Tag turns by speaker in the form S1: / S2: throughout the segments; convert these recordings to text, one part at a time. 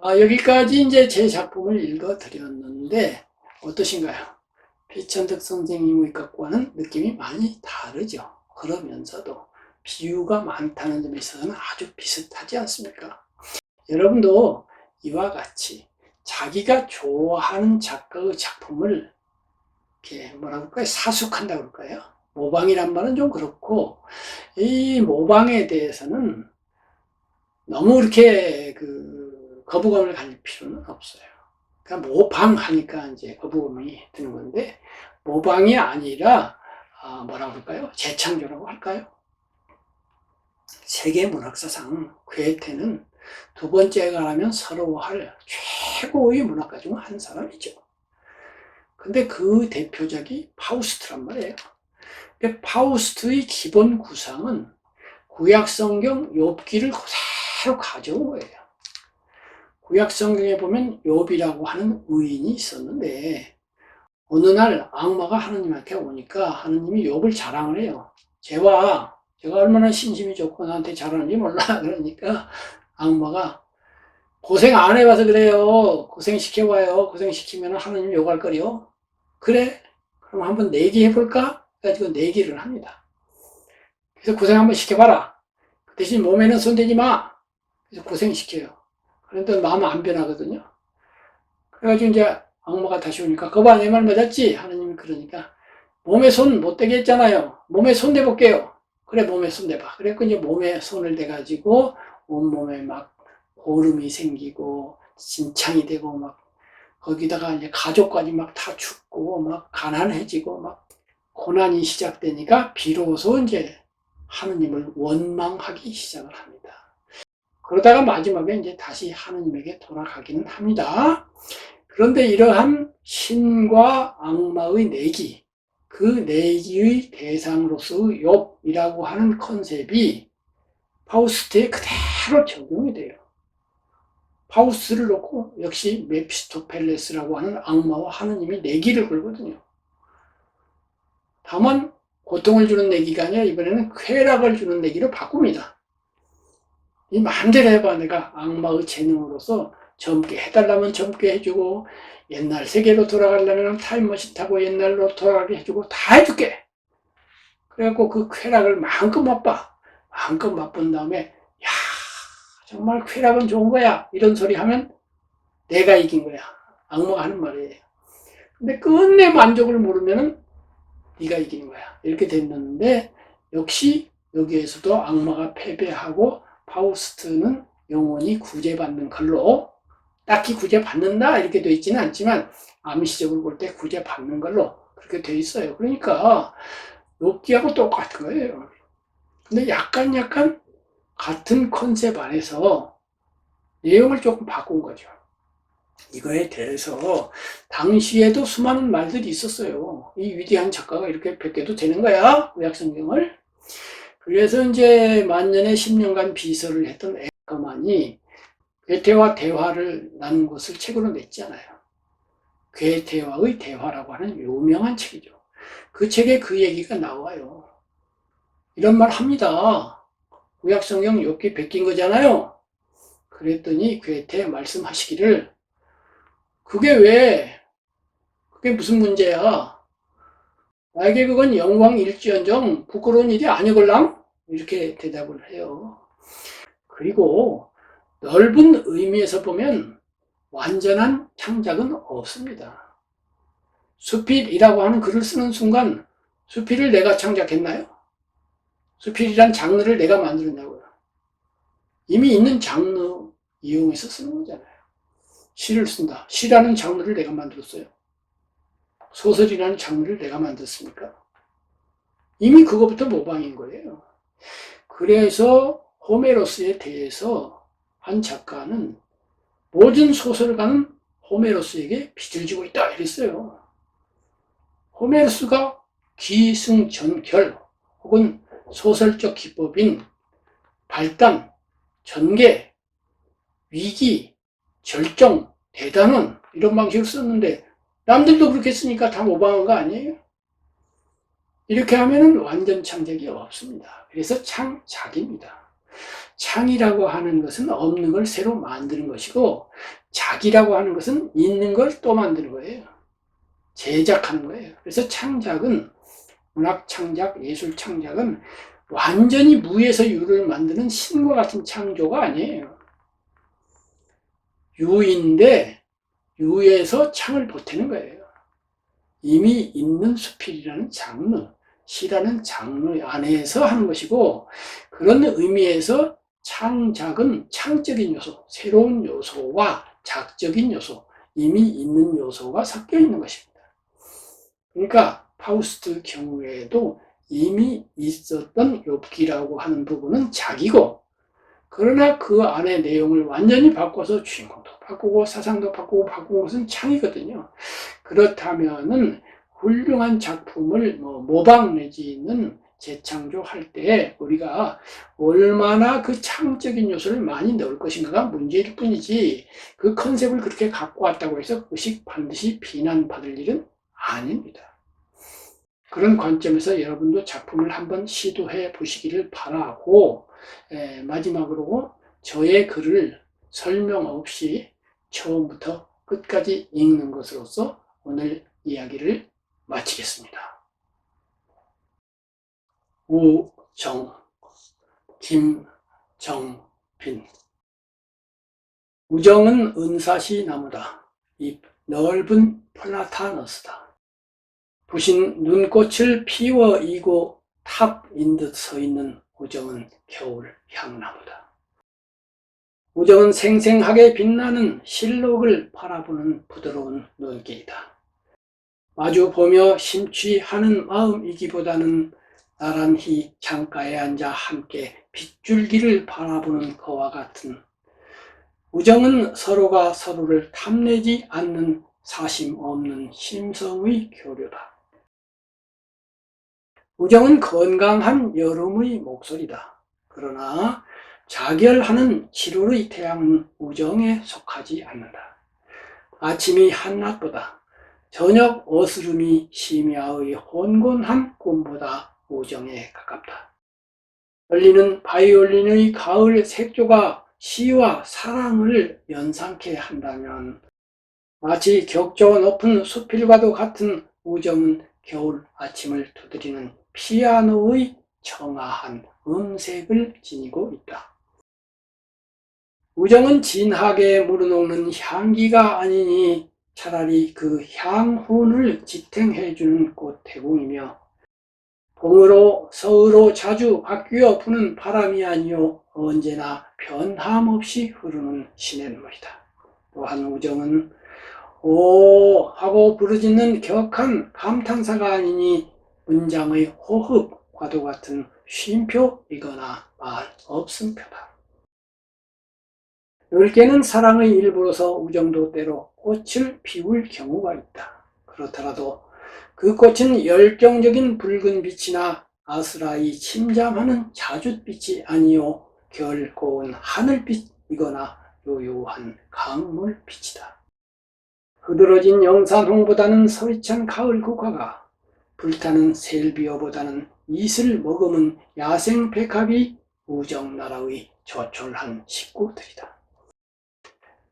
S1: 아, 여기까지 이제 제 작품을 읽어 드렸는데 어떠신가요? 피천득 선생님의 것과는 느낌이 많이 다르죠. 그러면서도 비유가 많다는 점에 있어서는 아주 비슷하지 않습니까? 여러분도 이와 같이 자기가 좋아하는 작가의 작품을 이렇게 뭐라 그럴까요? 사숙한다 그럴까요? 모방이란 말은 좀 그렇고 이 모방에 대해서는 너무 이렇게 그 거부감을 가질 필요는 없어요. 그러니까 모방하니까 이제 거부감이 드는 건데 모방이 아니라 아, 뭐라 그럴까요? 재창조라고 할까요? 세계 문학사상 괴테는 두 번째가 라면 서러워할 최고의 문학가 중 한 사람이죠. 근데 그 대표작이 파우스트란 말이에요. 파우스트의 기본 구상은 구약 성경 욥기를 그대로 가져온 거예요. 구약 성경에 보면 욥이라고 하는 의인이 있었는데 어느 날 악마가 하느님한테 오니까 하느님이 욥을 자랑을 해요. 제와 제가 얼마나 신심이 좋고 나한테 잘하는지 몰라 그러니까 악마가 고생 안 해봐서 그래요. 고생 시켜봐요. 고생 시키면 하느님 욕할 거리요. 그래? 그럼 한번 내기 해볼까? 그래가지고 내기를 합니다. 그래서 고생 한번 시켜봐라. 그 대신 몸에는 손대지 마. 그래서 고생시켜요. 그런데 마음 안 변하거든요. 그래가지고 이제 악마가 다시 오니까 거봐 내 말 맞았지? 하느님이 그러니까 몸에 손 못 대게 했잖아요. 몸에 손 대볼게요. 그래 몸에 손 대봐. 그래서 이제 몸에 손을 대가지고 온몸에 막 고름이 생기고 진창이 되고 막 거기다가 이제 가족까지 막 다 죽고 막 가난해지고 막 고난이 시작되니까 비로소 이제 하느님을 원망하기 시작을 합니다. 그러다가 마지막에 이제 다시 하느님에게 돌아가기는 합니다. 그런데 이러한 신과 악마의 내기, 그 내기의 대상으로서의 욥이라고 하는 컨셉이 파우스트에 그대로 적용이 돼요. 파우스트를 놓고 역시 메피스토펠레스라고 하는 악마와 하느님이 내기를 걸거든요. 다만 고통을 주는 내기가 아니라 이번에는 쾌락을 주는 내기로 바꿉니다. 이 마음대로 해봐 내가 악마의 재능으로서 젊게 해달라면 젊게 해주고 옛날 세계로 돌아가려면 타임머신 타고 옛날로 돌아가게 해주고 다 해줄게. 그래갖고 그 쾌락을 마음껏 맛봐. 마음껏 맛본 다음에 야 정말 쾌락은 좋은 거야 이런 소리 하면 내가 이긴 거야. 악마가 하는 말이에요. 근데 끝내 만족을 모르면은 네가 이기는 거야. 이렇게 됐는데 역시 여기에서도 악마가 패배하고 파우스트는 영원히 구제받는 걸로 딱히 구제받는다 이렇게 되어 있지는 않지만 암시적으로 볼 때 구제받는 걸로 그렇게 되어 있어요. 그러니까 욥기하고 똑같은 거예요. 근데 약간 약간 같은 컨셉 안에서 내용을 조금 바꾼 거죠. 이거에 대해서 당시에도 수많은 말들이 있었어요. 이 위대한 작가가 이렇게 베껴도 되는 거야? 구약성경을. 그래서 이제 만년에 10년간 비서를 했던 에커만이 괴테와 대화를 나눈 것을 책으로 냈잖아요. 괴테와의 대화라고 하는 유명한 책이죠. 그 책에 그 얘기가 나와요. 이런 말 합니다. 구약성경 욥기 베낀 거잖아요. 그랬더니 괴테 말씀하시기를 그게 왜 그게 무슨 문제야? 그건 영광일지언정 부끄러운 일이 아니걸랑 이렇게 대답을 해요. 그리고 넓은 의미에서 보면 완전한 창작은 없습니다. 수필이라고 하는 글을 쓰는 순간 수필을 내가 창작했나요? 수필이란 장르를 내가 만들었냐고요. 이미 있는 장르 이용해서 쓰는 거잖아요. 시를 쓴다. 시라는 장르를 내가 만들었어요. 소설이라는 장르를 내가 만들었습니까? 이미 그거부터 모방인 거예요. 그래서 호메로스에 대해서 한 작가는 모든 소설가는 호메로스에게 빚을 지고 있다 이랬어요. 호메로스가 기승전결 혹은 소설적 기법인 발단, 전개, 위기, 절정, 대단원 이런 방식을 썼는데 남들도 그렇게 쓰니까 다 모방한 거 아니에요? 이렇게 하면은 완전 창작이 없습니다. 그래서 창작입니다. 창이라고 하는 것은 없는 걸 새로 만드는 것이고 작이라고 하는 것은 있는 걸 또 만드는 거예요. 제작하는 거예요. 그래서 창작은 문학 창작, 예술 창작은 완전히 무에서 유를 만드는 신과 같은 창조가 아니에요. 유인데 유에서 창을 보태는 거예요. 이미 있는 수필이라는 장르, 시라는 장르 안에서 하는 것이고 그런 의미에서 창작은 창적인 요소, 새로운 요소와 작적인 요소, 이미 있는 요소가 섞여 있는 것입니다. 그러니까 파우스트 경우에도 이미 있었던 욥기라고 하는 부분은 자기고 그러나 그 안에 내용을 완전히 바꿔서 주인공도 바꾸고 사상도 바꾸고 바꾼 것은 창이거든요. 그렇다면은 훌륭한 작품을 뭐 모방 내지는 재창조할 때 우리가 얼마나 그 창적인 요소를 많이 넣을 것인가가 문제일 뿐이지 그 컨셉을 그렇게 갖고 왔다고 해서 그것이 반드시 비난받을 일은 아닙니다. 그런 관점에서 여러분도 작품을 한번 시도해 보시기를 바라고 에, 마지막으로 저의 글을 설명 없이 처음부터 끝까지 읽는 것으로서 오늘 이야기를 마치겠습니다. 우정, 김정빈 우정은 은사시 나무다. 잎 넓은 플라타너스다. 부신 눈꽃을 피워 이고 탑인 듯 서 있는 우정은 겨울 향나무다. 우정은 생생하게 빛나는 실록을 바라보는 부드러운 눈길이다. 마주 보며 심취하는 마음이기보다는 나란히 창가에 앉아 함께 빗줄기를 바라보는 거와 같은 우정은 서로가 서로를 탐내지 않는 사심 없는 심성의 교류다. 우정은 건강한 여름의 목소리다. 그러나 자결하는 7월의 태양은 우정에 속하지 않는다. 아침이 한낮보다 저녁 어스름이 심야의 혼곤한 꿈보다 우정에 가깝다. 열리는 바이올린의 가을 색조가 시와 사랑을 연상케 한다면 마치 격조 높은 수필과도 같은 우정은 겨울 아침을 두드리는 피아노의 청아한 음색을 지니고 있다. 우정은 진하게 물어놓는 향기가 아니니 차라리 그 향훈을 지탱해주는 꽃 대공이며 봄으로 서으로 자주 바뀌어 부는 바람이 아니요 언제나 변함없이 흐르는 시냇물이다. 또한 우정은 오 하고 부르짖는 격한 감탄사가 아니니 문장의 호흡과도 같은 쉼표이거나 말 없음표다. 열개는 사랑의 일부로서 우정도 때로 꽃을 피울 경우가 있다. 그렇더라도 그 꽃은 열정적인 붉은 빛이나 아스라이 침잠하는 자줏빛이 아니요 결 고운 하늘빛이거나 요요한 강물빛이다. 흐드러진 영산홍보다는 서리찬 가을 국화가 불타는 셀비어보다는 이슬 머금은 야생 백합이 우정나라의 조촐한 식구들이다.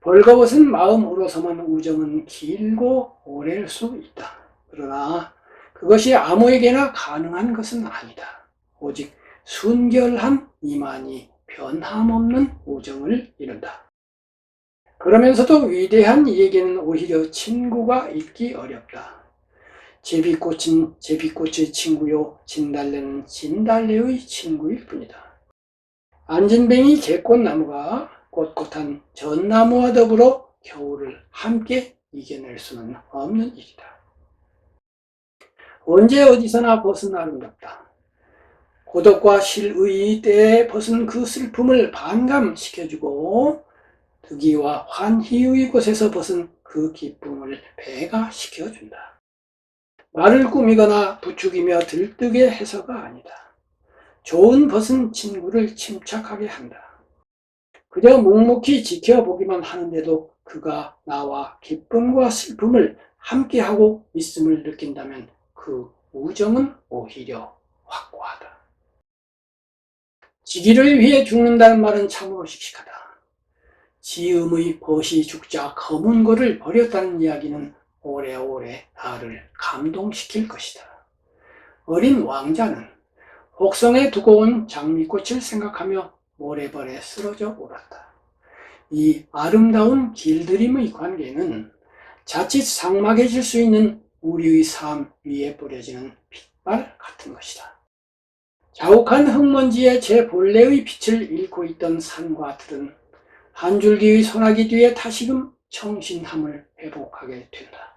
S1: 벌거벗은 마음으로서만 우정은 길고 오래일 수 있다. 그러나 그것이 아무에게나 가능한 것은 아니다. 오직 순결한 이만이 변함없는 우정을 이룬다. 그러면서도 위대한 이에게는 오히려 친구가 있기 어렵다. 제비꽃은 제비꽃의 친구요, 진달래는 진달래의 친구일 뿐이다. 안진뱅이 개꽃나무가 꼿꼿한 전나무와 더불어 겨울을 함께 이겨낼 수는 없는 일이다. 언제 어디서나 벗은 아름답다. 고독과 실의 때에 벗은 그 슬픔을 반감시켜주고 득이와 환희의 곳에서 벗은 그 기쁨을 배가시켜준다. 말을 꾸미거나 부추기며 들뜨게 해서가 아니다. 좋은 벗은 친구를 침착하게 한다. 그저 묵묵히 지켜보기만 하는데도 그가 나와 기쁨과 슬픔을 함께하고 있음을 느낀다면 그 우정은 오히려 확고하다. 지기를 위해 죽는다는 말은 참으로 씩씩하다. 지음의 벗이 죽자 검은 거를 버렸다는 이야기는 오래오래 나를 감동시킬 것이다. 어린 왕자는 혹성에 두고 온 장미꽃을 생각하며 모래벌에 쓰러져 울었다. 이 아름다운 길들임의 관계는 자칫 상막해질 수 있는 우리의 삶 위에 뿌려지는 빛발 같은 것이다. 자욱한 흙먼지에 제 본래의 빛을 잃고 있던 산과 들은 한 줄기의 소나기 뒤에 다시금 청신함을 회복하게 된다.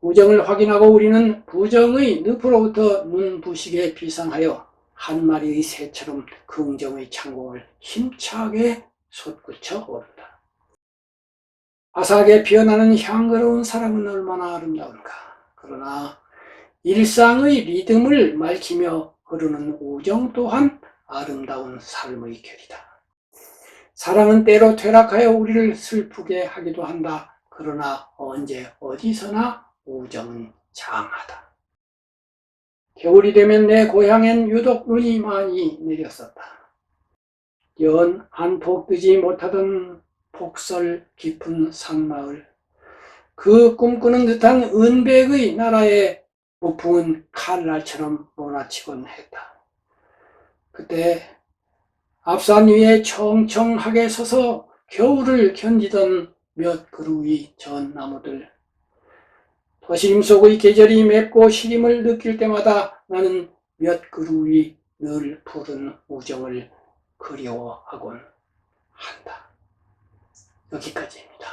S1: 부정을 확인하고 우리는 부정의 늪으로부터 눈부시게 비상하여 한 마리의 새처럼 긍정의 창공을 힘차게 솟구쳐 오른다. 아삭하게 피어나는 향그러운 사랑은 얼마나 아름다운가. 그러나 일상의 리듬을 밝히며 흐르는 우정 또한 아름다운 삶의 결이다. 사랑은 때로 퇴락하여 우리를 슬프게 하기도 한다. 그러나 언제 어디서나 우정은 장하다. 겨울이 되면 내 고향엔 유독 눈이 많이 내렸었다. 연 한폭 뜨지 못하던 폭설 깊은 산마을. 그 꿈꾸는 듯한 은백의 나라에 부푼 칼날처럼 몰아치곤 했다. 그때 앞산 위에 청청하게 서서 겨울을 견디던 몇 그루의 전 나무들. 도심 속의 계절이 맵고 시림을 느낄 때마다 나는 몇 그루의 늘 푸른 우정을 그리워하곤 한다. 여기까지입니다.